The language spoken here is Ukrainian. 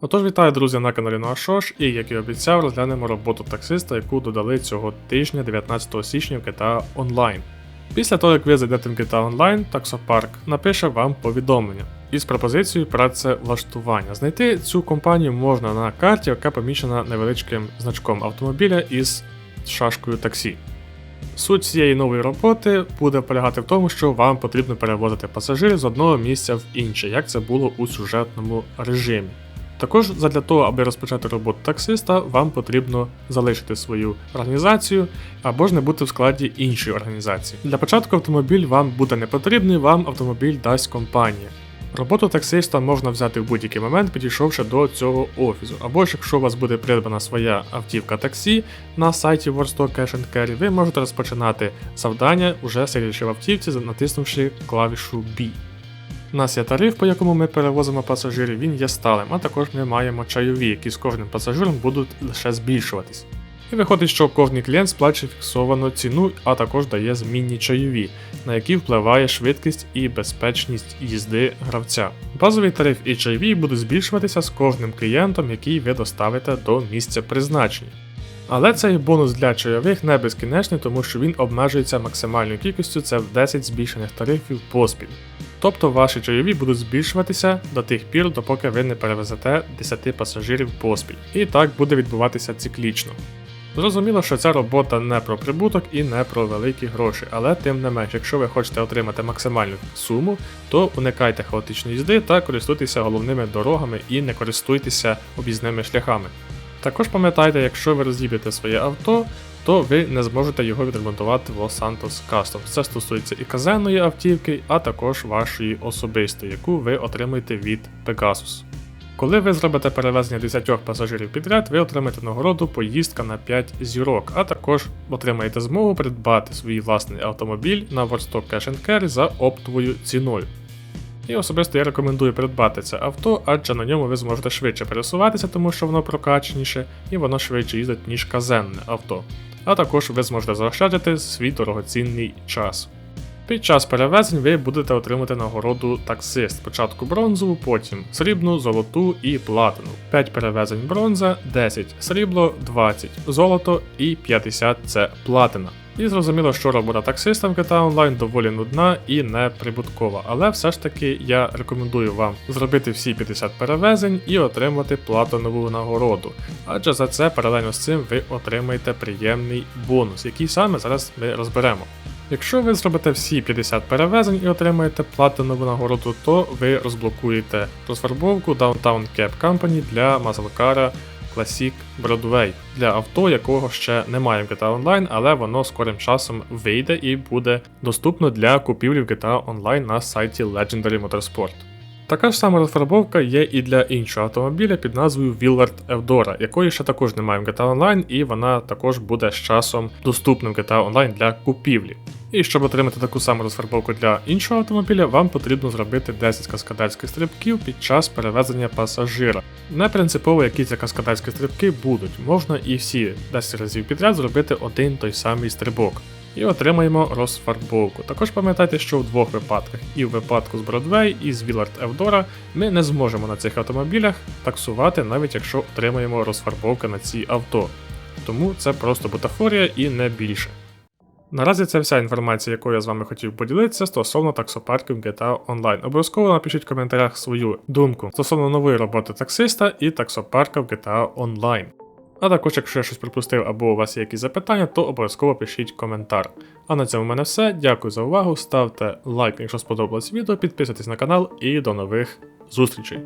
Отож, вітаю, друзі, на каналі Ноашош, і як і обіцяв, розглянемо роботу таксиста, яку додали цього тижня, 19 січня в GTA Online. Після того, як ви зайдете в GTA Online, таксопарк напише вам повідомлення із пропозицією працевлаштування. Знайти цю компанію можна на карті, яка помічена невеличким значком автомобіля із шашкою таксі. Суть цієї нової роботи буде полягати в тому, що вам потрібно перевозити пасажирів з одного місця в інше, як це було у сюжетному режимі. Також задля того, аби розпочати роботу таксиста, вам потрібно залишити свою організацію або ж не бути в складі іншої організації. Для початку автомобіль вам буде не потрібний, вам автомобіль дасть компанія. Роботу таксиста можна взяти в будь-який момент, підійшовши до цього офісу. Або ж якщо у вас буде придбана своя автівка таксі на сайті Warstock Cash and Carry, ви можете розпочинати завдання, уже сидячи в автівці, натиснувши клавішу B. У нас є тариф, по якому ми перевозимо пасажирів, він є сталим, а також ми маємо чайові, які з кожним пасажиром будуть лише збільшуватись. І виходить, що кожний клієнт сплачує фіксовану ціну, а також дає змінні чайові, на які впливає швидкість і безпечність їзди гравця. Базовий тариф і чайові будуть збільшуватися з кожним клієнтом, який ви доставите до місця призначення. Але цей бонус для чайових не безкінечний, тому що він обмежується максимальною кількістю це в 10 збільшених тарифів поспіль. Тобто ваші чайові будуть збільшуватися до тих пір, допоки ви не перевезете 10 пасажирів поспіль. І так буде відбуватися циклічно. Зрозуміло, що ця робота не про прибуток і не про великі гроші, але тим не менш, якщо ви хочете отримати максимальну суму, то уникайте хаотичної їзди та користуйтеся головними дорогами і не користуйтеся об'їзними шляхами. Також пам'ятайте, якщо ви розіб'єте своє авто, то ви не зможете його відремонтувати в Los Santos Customs. Це стосується і казенної автівки, а також вашої особистої, яку ви отримаєте від Pegasus. Коли ви зробите перевезення 10 пасажирів підряд, ви отримаєте нагороду поїздка на 5 зірок, а також отримаєте змогу придбати свій власний автомобіль на Warstock Cash Carry за оптовою ціною. І особисто я рекомендую придбати це авто, адже на ньому ви зможете швидше пересуватися, тому що воно прокачаніше і воно швидше їздить, ніж казенне авто. А також ви зможете заощадити свій дорогоцінний час. Під час перевезень ви будете отримати нагороду таксист. Спочатку бронзову, потім срібну, золоту і платину. 5 перевезень бронза, 10 срібло, 20 золото і 50 це платина. І зрозуміло, що робота таксиста в GTA Online доволі нудна і неприбуткова, але все ж таки я рекомендую вам зробити всі 50 перевезень і отримати платинову нагороду. Адже за це паралельно з цим ви отримаєте приємний бонус, який саме зараз ми розберемо. Якщо ви зробите всі 50 перевезень і отримаєте платинову нагороду, то ви розблокуєте розфарбовку Downtown Cab Company для Мазалкара Classic Broadway для авто, якого ще немає в GTA Online, але воно скорим часом вийде і буде доступно для купівлі в GTA Online на сайті Legendary Motorsport. Така ж сама розфарбовка є і для іншого автомобіля під назвою Willard Eudora, якої ще також немає в GTA Online, і вона також буде з часом доступним в GTA Online для купівлі. І щоб отримати таку саму розфарбовку для іншого автомобіля, вам потрібно зробити 10 каскадерських стрибків під час перевезення пасажира. Не принципово, які ці каскадерські стрибки будуть, можна і всі 10 разів підряд зробити один той самий стрибок. І отримаємо розфарбовку. Також пам'ятайте, що в двох випадках, і в випадку з Broadway, і з Willard Eudora, ми не зможемо на цих автомобілях таксувати, навіть якщо отримаємо розфарбовки на ці авто. Тому це просто бутафорія і не більше. Наразі це вся інформація, якою я з вами хотів поділитися стосовно таксопарків GTA Online. Обов'язково напишіть в коментарях свою думку стосовно нової роботи таксиста і таксопарка в GTA Online. А також, якщо я щось пропустив або у вас є якісь запитання, то обов'язково пишіть коментар. А на цьому в мене все. Дякую за увагу. Ставте лайк, якщо сподобалось відео, підписуйтесь на канал і до нових зустрічей.